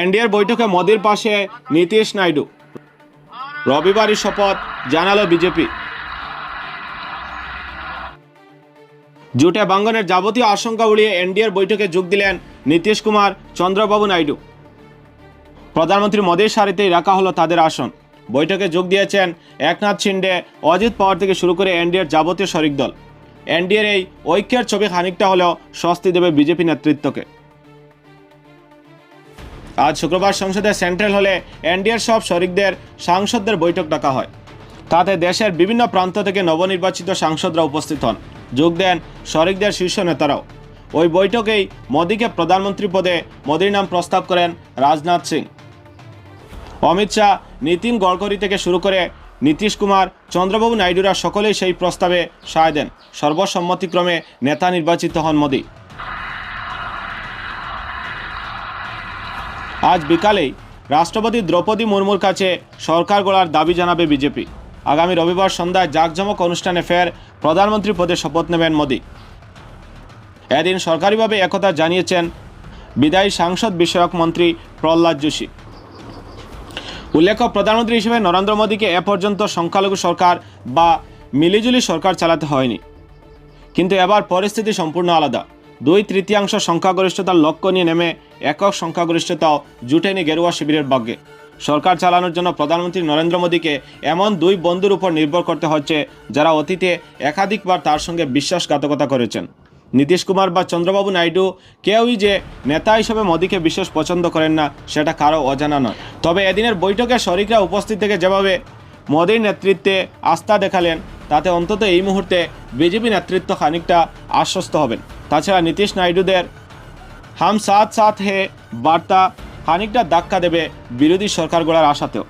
এনডিএর বৈঠকে মোদির পাশে নীতিশ নাইডু। রবিবারই শপথ জানালো বিজেপি। জোটে বাঙ্গনের যাবতীয় আশঙ্কা উড়িয়ে এনডিএর বৈঠকে যোগ দিলেন নীতিশ কুমার চন্দ্রবাবু নাইডু। প্রধানমন্ত্রী মোদীর সারিতেই রাখা হলো তাদের আসন। বৈঠকে যোগ দিয়েছেন একনাথ শিন্ডে, অজিত পাওয়ার থেকে শুরু করে এনডিএর যাবতীয় শরিক দল। এনডিএর এই ঐক্যের ছবি খানিকটা হলেও স্বস্তি দেবে বিজেপি নেতৃত্বকে। আজ শুক্রবার সংসদে সেন্ট্রাল হলে এনডিএর সব শরিকদের সাংসদদের বৈঠক ডাকা হয়। তাতে দেশের বিভিন্ন প্রান্ত থেকে নবনির্বাচিত সাংসদরা উপস্থিত হন। যোগ দেন শরিকদের শীর্ষ নেতারাও। ওই বৈঠকেই মোদীকে প্রধানমন্ত্রী পদে মোদীর নাম প্রস্তাব করেন রাজনাথ সিং। অমিত শাহ, নীতিন গডকরি থেকে শুরু করে নীতিশ কুমার, চন্দ্রবাবু নাইডুরা সকলেই সেই প্রস্তাবে সায় দেন। সর্বসম্মতিক্রমে নেতা নির্বাচিত হন মোদী। আজ বিকালেই রাষ্ট্রপতি দ্রৌপদী মুর্মুর কাছে সরকার গড়ার দাবি জানাবে বিজেপি। আগামী রবিবার সন্ধ্যায় জাঁকজমক অনুষ্ঠানে ফের প্রধানমন্ত্রী পদে শপথ নেবেন মোদী। এদিন সরকারিভাবে একথা জানিয়েছেন বিদায়ী সাংসদ বিষয়ক মন্ত্রী প্রহ্লাদ যোশী। উল্লেখ্য, প্রধানমন্ত্রী হিসেবে নরেন্দ্র মোদীকে এ পর্যন্ত সংখ্যালঘু সরকার বা মিলিজুলি সরকার চালাতে হয়নি। কিন্তু এবার পরিস্থিতি সম্পূর্ণ আলাদা। দুই তৃতীয়াংশ সংখ্যাগরিষ্ঠতার লক্ষ্য নিয়ে নেমে একক সংখ্যাগরিষ্ঠতাও জুটেনি গেরুয়া শিবিরের ভাগ্যে। সরকার চালানোর জন্য প্রধানমন্ত্রী নরেন্দ্র মোদীকে এমন দুই বন্ধুর উপর নির্ভর করতে হচ্ছে, যারা অতীতে একাধিকবার তার সঙ্গে বিশ্বাসঘাতকতা করেছেন। নীতিশ কুমার বা চন্দ্রবাবু নাইডু কেউই যে নেতা হিসেবে মোদীকে বিশেষ পছন্দ করেন না, সেটা কারও অজানা নয়। তবে এদিনের বৈঠকে শরিকরা উপস্থিত থেকে যেভাবে মোদীর নেতৃত্বে আস্থা দেখালেন, তাতে অন্তত এই মুহূর্তে বিজেপি নেতৃত্ব খানিকটা আশ্বস্ত হবেন। তাছাড়া নীতিশ নাইডুদের হাম সাথ সাথ হে বার্তা খানিকটা ধাক্কা দেবে বিরোধী সরকার গড়ার আশাতেও।